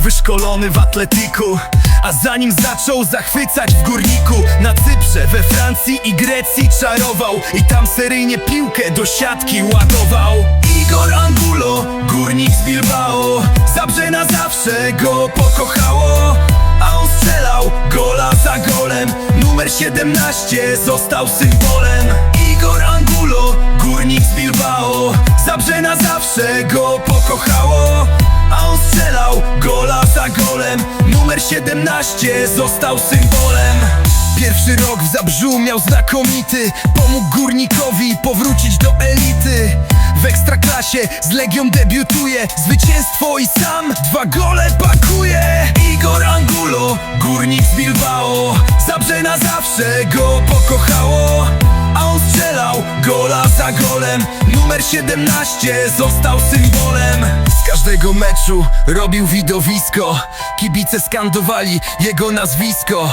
wyszkolony w atletyku A zanim zaczął zachwycać w górniku Na Cyprze, we Francji i Grecji czarował I tam seryjnie piłkę do siatki ładował. Igor Angulo, górnik z Bilbao Zabrze na zawsze go pokochało A on strzelał gola za golem. Numer 17 został symbolem. Igor Angulo, górnik z Bilbao Zabrze na zawsze go pokochało A on strzelał gola za golem. Numer 17 został symbolem. Pierwszy rok w Zabrzu miał znakomity. Pomógł górnikowi powrócić do elity. W ekstraklasie z Legią debiutuje. Zwycięstwo i sam dwa gole pakuje. Igor Angulo, górnik z Bilbao. Zabrze na zawsze go pokochało A on strzelał gola za golem. Numer 17 został symbolem. Z każdego meczu robił widowisko. Kibice skandowali jego nazwisko.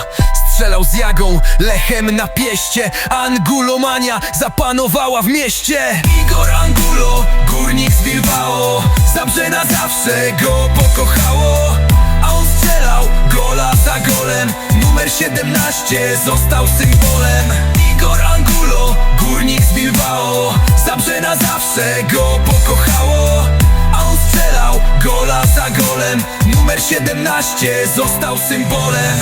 Strzelał z jagą, lechem na pieście. Angulomania zapanowała w mieście. Igor Angulo, górnik z Bilbao. Zabrze na zawsze go pokochało. A on strzelał gola za golem 17 został symbolem Igor Angulo, górnik z Bilbao. Zabrze na zawsze go pokochało A on strzelał gola za golem. Numer 17 został symbolem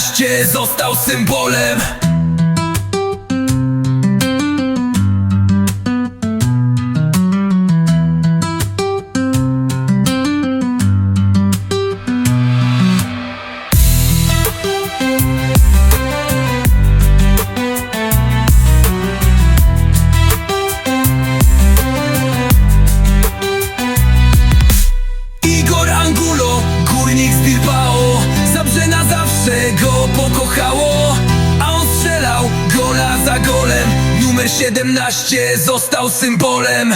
17 został symbolem go pokochało A on strzelał gola za golem. Numer 17 został symbolem